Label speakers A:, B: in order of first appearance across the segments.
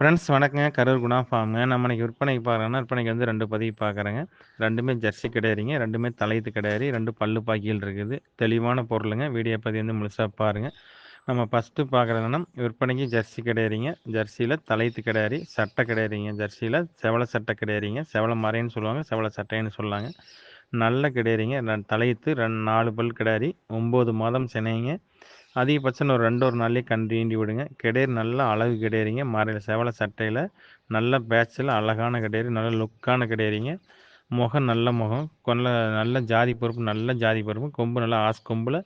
A: Friends வணக்கங்க. கரூர் குணா ஃபார்முங்க. நம்ம இன்னைக்கு விற்பனைக்கு பார்க்குறோன்னா விற்பனைக்கு வந்து ரெண்டு பதிவு பார்க்குறேங்க. ரெண்டுமே ஜெர்சி கிடையாதுங்க. ரெண்டுமே தலையத்து கிடையாது. ரெண்டு பல்லு பாக்கியில் இருக்குது. தெளிவான பொருளுங்க. வீடியோ பதிவு வந்து முழுசாக பாருங்கள் நம்ம ஃபஸ்ட்டு பார்க்குறதுன்னா விற்பனைக்கு ஜெர்சி கிடையாதுங்க. ஜெர்சியில் தலையத்து கிடையாது. சட்டை கிடையாதுங்க. ஜெர்சியில் செவல சட்டை கிடையாதுங்க. செவல மறைன்னு சொல்லுவாங்க. செவல சட்டைன்னு சொல்லாங்க. நல்ல கிடையாதுங்க. தலையத்து ரெண்டு நாலு பல் கிடையாது. ஒம்பது மாதம் சினைங்க அதிகபட்சம் ஒரு ரெண்டு ஒரு நாள்லேயே கன்று ஈண்டி விடுங்க. கிடையர் நல்லா அழகு கிடையாதுங்க மறையில் செவலை சட்டையில் நல்ல பேட்சில் அழகான கிடையாது நல்ல லுக்கான கிடையாதுங்க முகம் நல்ல முகம். கொல்ல நல்ல ஜாதி பருப்பு நல்ல ஜாதி பருப்பு கொம்பு நல்லா ஆஸ் கொம்பில்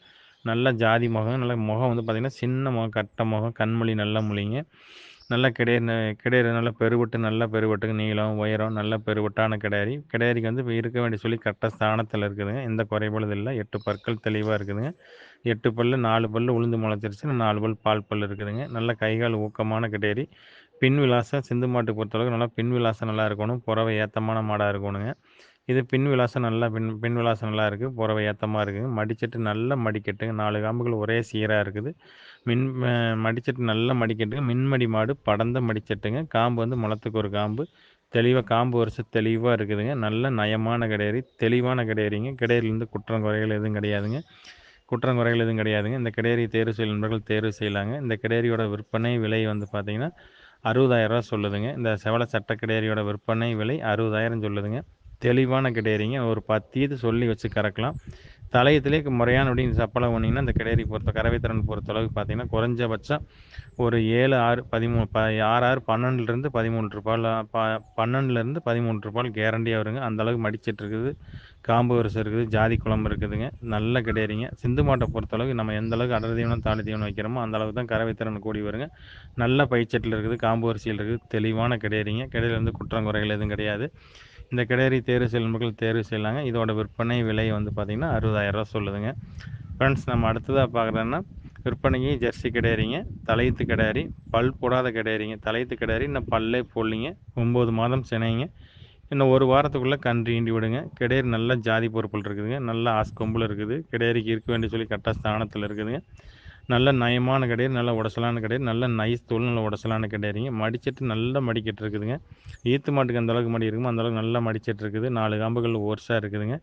A: நல்ல ஜாதி முகம். நல்ல முகம் வந்து பார்த்திங்கன்னா சின்ன முகம் கட்ட முகம் கண்மொழி நல்ல மொழிங்க. நல்ல கிடையாது கிடையாது நல்லா பெருவட்டு நல்லா பெருவட்டுக்கு நீளம் உயரம் நல்ல பெருவெட்டான கிடையாரி கிடையாரிக்கு வந்து இருக்க வேண்டிய சொல்லி கரெக்டாக ஸ்தானத்தில் இருக்குதுங்க. எந்த குறைபாடு இல்லை. எட்டு பற்கள் தெளிவாக இருக்குதுங்க. எட்டு பல்லு நாலு பல் உளுந்து முளைச்சிருச்சு. நாலு பல் பால் பல் இருக்குதுங்க. நல்ல கைகால் ஊக்கமான கிடையாரி பின் விலாசம் சிந்து மாட்டு பொறுத்தளவுக்கு நல்லா பின் விலாசம் நல்லா இருக்கணும். புறவை ஏத்தமான மாடாக இருக்கணுங்க. இது பின் விலாசம் நல்லா பின் பின் விலாசம் நல்லா இருக்குது புறவை ஏத்தமாக இருக்குங்க மடிச்சட்டு நல்ல மடிக்கட்டுங்க நாலு காம்புகள் ஒரே சீராக இருக்குது. மின் மடிச்சட்டு நல்ல மடிக்கட்டுங்க மின்மடி மாடு படந்த மடிச்சட்டுங்க. காம்பு வந்து முளத்துக்கு ஒரு காம்பு. தெளிவாக காம்பு வருஷம் தெளிவாக இருக்குதுங்க. நல்ல நயமான கிடையாது தெளிவான கிடையாதுங்க கிடையிலேருந்து குற்றம் குறைகள் எதுவும் கிடையாதுங்க. குற்றம் குறைகள் எதுவும் கிடையாதுங்க. இந்த கிடேரி தேர்வு செய்யும் நண்பர்கள் தேர்வு செய்யலாங்க. இந்த கிடேரியோட விற்பனை விலை வந்து பார்த்திங்கன்னா அறுபதாயிரரூவா சொல்லுதுங்க. இந்த செவல சட்ட கிடேரியோட விற்பனை விலை அறுபதாயிரம் சொல்லுதுங்க. தெளிவான கிடேரிங்க ஒரு பத்து இது சொல்லி வச்சு கறக்கலாம். தலையத்திலே முறையானபடி சப்பளம் பண்ணிங்கன்னா இந்த கிடேரி பொறுத்த கறவைத்திறன் பொறுத்தளவுக்கு பார்த்தீங்கன்னா குறைஞ்சபட்சம் ஒரு ஏழு ஆறு பதிமூணு ப ஆறு ஆறு பன்னெண்டுலேருந்து பதிமூணு ரூபாயில் ப பன்னெண்டுலேருந்து பதிமூணு ரூபாய் கேரண்டியாக வருங்க. அந்தளவுக்கு மடிச்சிட்டு இருக்குது. காம்பு வரிசை இருக்குது ஜாதி குழம்பு இருக்குதுங்க. நல்ல கிடையாதுங்க சிந்து மாட்டை பொறுத்தளவுக்கு நம்ம எந்த அளவுக்கு அடர் தீவனம் தாலி தீவனம் வைக்கிறோமோ அந்த அளவுக்கு தான் கரவைத்திறன் கூடி வருங்க. நல்ல பைச்சட்டில் இருக்குது காம்பு வரிசையில் இருக்குது. தெளிவான கிடையாதுங்க கிடையிலேருந்து குற்றம் குறைகள் எதுவும் கிடையாது. இந்த கிடையாரி தேர்வு செய்யும் மக்கள் தேர்வு செய்யலாங்க. இதோட விற்பனை விலை வந்து பார்த்திங்கன்னா அறுபதாயிரரூவா சொல்லுதுங்க. ஃப்ரெண்ட்ஸ் நம்ம அடுத்ததாக பார்க்குறோன்னா விற்பனைக்கு ஜெர்சி கிடையாதுங்க தலையத்து கிடையாரி பல் போடாத கிடையாதுங்க தலையத்து கிடையாரி இன்னும் பல்லே போடலிங்க. ஒம்பது மாதம் சினைங்க. இன்னும் ஒரு வாரத்துக்குள்ளே கன்று ஈண்டி விடுங்க. கிடையாது நல்ல ஜாதி பொறுப்பில் இருக்குதுங்க. நல்ல ஆஸ்கொம்பில் இருக்குது. கிடையாரிக்கு இருக்க வேண்டிய சொல்லி கரெக்டாக ஸ்தானத்தில் இருக்குதுங்க. நல்ல நயமான கிடையாது நல்ல உடசலான கிடையாது நல்ல நைஸ் தோல் நல்ல உடசலான கிடையாதுங்க மடிச்சிட்டு நல்லா மடிக்கட்டு இருக்குதுங்க ஈத்து மாட்டுக்கு அந்தளவுக்கு மடி இருக்குமோ அந்த அளவுக்கு நல்லா மடிச்சிட்டு இருக்குது நாலு காம்புகள் ஒர்ஸாக இருக்குதுங்க.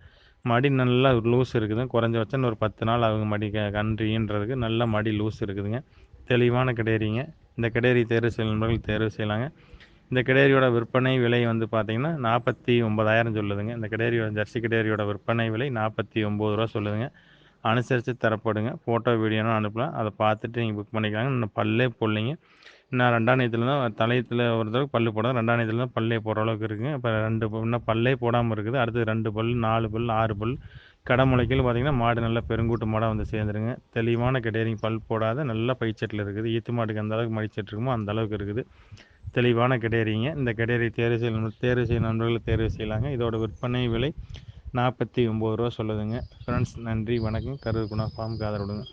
A: மடி நல்லா லூஸ் இருக்குது குறைஞ்சபட்சம் ஒரு பத்து நாள் அவங்க மடி கன்றின்றதுக்கு நல்ல மடி லூஸ் இருக்குதுங்க. தெளிவான கிடையாரிங்க இந்த கிடையாரி தேர்வு செய்யும் நண்பர்கள் தேர்வு செய்யலாங்க. இந்த கிடேரியோட விற்பனை விலை வந்து பார்த்திங்கன்னா நாற்பத்தி ஒம்பதாயிரம் சொல்லுதுங்க. இந்த கிடேரியோட ஜெர்சி கிடேரியோட விற்பனை விலை நாற்பத்தி ஒம்பது ரூபா சொல்லுதுங்க. அனுசரித்து தரப்படுங்க. ஃபோட்டோ வீடியோனும் அனுப்பலாம். அதை பார்த்துட்டு நீங்கள் புக் பண்ணிக்கலாங்க. இன்னும் பல்லே போடலைங்க. இன்னும் ரெண்டாம் நேரத்தில் தான் தலையத்தில் ஒரு தடவை பல்லு போடாது ரெண்டாம் நேரத்தில் தான் பல்லே போடுற அளவுக்கு இருக்குங்க. இப்போ ரெண்டு இன்னும் பல்லே போடாமல் இருக்குது. அடுத்து ரெண்டு பல் நாலு பல் ஆறு பல் கடமுளைக்கல் பார்த்திங்கன்னா மாடு நல்லா பெருங்கூட்டு மாடாக வந்து சேர்ந்துருங்க. தெளிவான கிடையாதுங்க பல் போடாத நல்ல பைச்சட்டில் இருக்குது. ஈத்து மாட்டுக்கு அந்த அளவுக்கு மடிச்சிட்டு இருக்குமோ அந்த அளவுக்கு இருக்குது. தெளிவான கிடையாதுங்க இந்த கிடையாரி தேர்வு செய்ய தேர்வு செய்ய நண்பர்கள் தேர்வு செய்யலாங்க. இதோட விற்பனை விலை நாற்பத்தி ஒம்பது ரூபா சொல்லுதுங்க. ஃப்ரெண்ட்ஸ் நன்றி வணக்கம். கரூர் குணா ஃபார்முக்கு ஆதரவுடுங்க